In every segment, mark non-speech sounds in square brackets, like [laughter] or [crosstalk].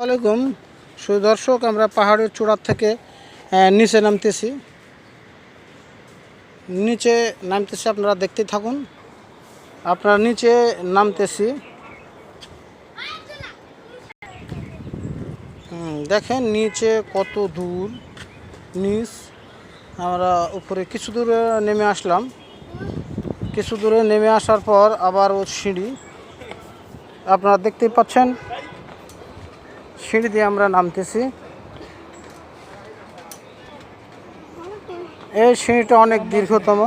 আলাইকুম। সুদর্শক আমরা পাহাড়ের চূড়ার থেকে নিচে নামতেছি। নিচে নামতেছি, আপনারা দেখতে থাকুন। আপনারা নিচে নামতেছি। দেখেন নিচে কত দূর, নিচ। আমরা উপরে কিছু দূরে নেমে আসলাম। কিছু দূরে নেমে আসার পর আবার ও সিঁড়ি। আপনারা দেখতেই পাচ্ছেন সিঁড়ি দিয়ে আমরা নামতেছি। এই সিঁড়িটা অনেক দীর্ঘতম।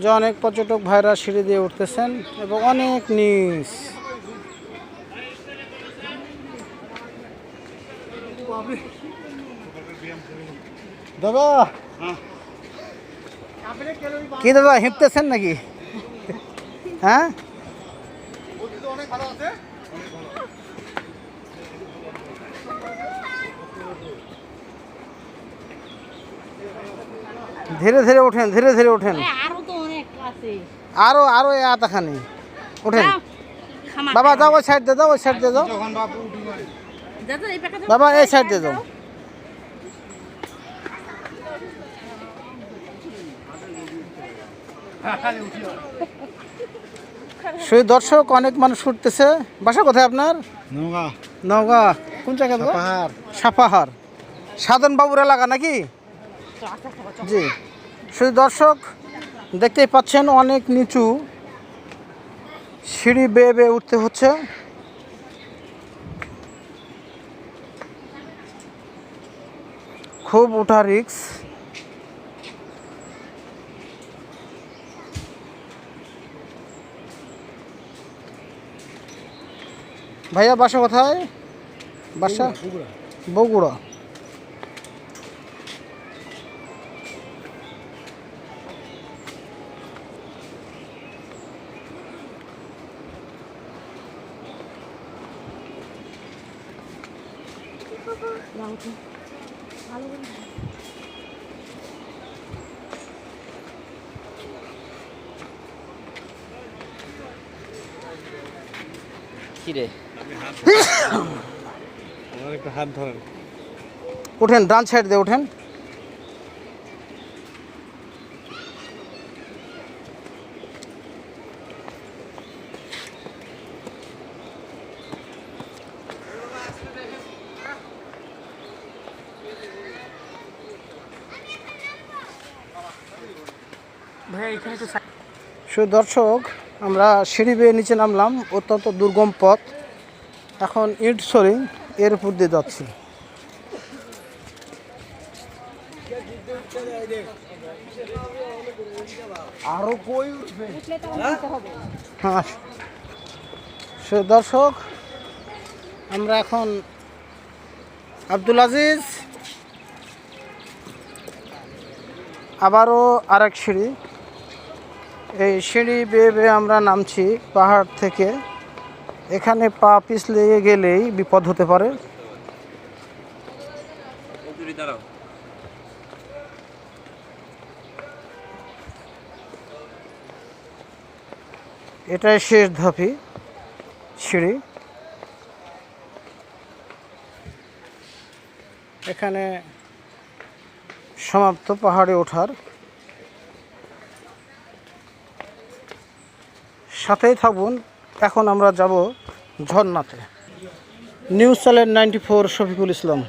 যে অনেক পর্যটক ভাইরা সিঁড়ি দিয়ে উঠতেছেন এবং অনেক নিচ। দাদা! কি দাদা, হেঁটতেছেন নাকি? হ্যাঁ? ধীরে ধীরে ওঠেন ধীরে ধীরে ওঠেন। আরও তো অনেক আছে। আরও আরও এ আতাখানি ওঠেন। বাবা যাও ওই সাইড দিয়ে যাও ওই সাইড দিয়ে যাও। বাবা এই সাইড দিয়ে যাও। সেই দর্শক অনেক মানুষ উঠতেছে। বাসা কোথায় আপনার? নৌকা নওগাঁ। কোন জায়গা সাপাহার। সাধন বাবুর এলাকা নাকি? জি। শুধু দর্শক, দেখতেই পাচ্ছেন অনেক নিচু সিঁড়ি বেয়ে বেয়ে উঠতে হচ্ছে। খুব ওঠা রিক্স। ভাইয়া, বাসা কোথায়? বাসা? বগুড়া। কিরে? [coughs] [coughs] আমার একটু হাত ধরেন। উঠেন ডান সাইড দিয়ে উঠেন। ভাই এখানে তো শুধু দর্শক আমরা সিঁড়ি বেয়ে নিচে নামলাম অত্যন্ত দুর্গম পথ। এখন ইট সরিং এর উপর দিয়ে যাচ্ছি। আরও কই উঠবে? হ্যাঁ। সে দর্শক আমরা এখন আব্দুল আজিজ আবারও আরেক সিঁড়ি। এই সিঁড়ি বেয়ে বেয়ে আমরা নামছি পাহাড় থেকে। এখানে পা পিছলে গেলেই বিপদ হতে পারে। এটাই শেষ ধাপি সিঁড়ি। এখানে সমাপ্ত পাহাড়ে ওঠার সাথেই থাকুন। এখন আমরা যাব ঝর্ণাতে। News channel ninety four Shafiqul Islam.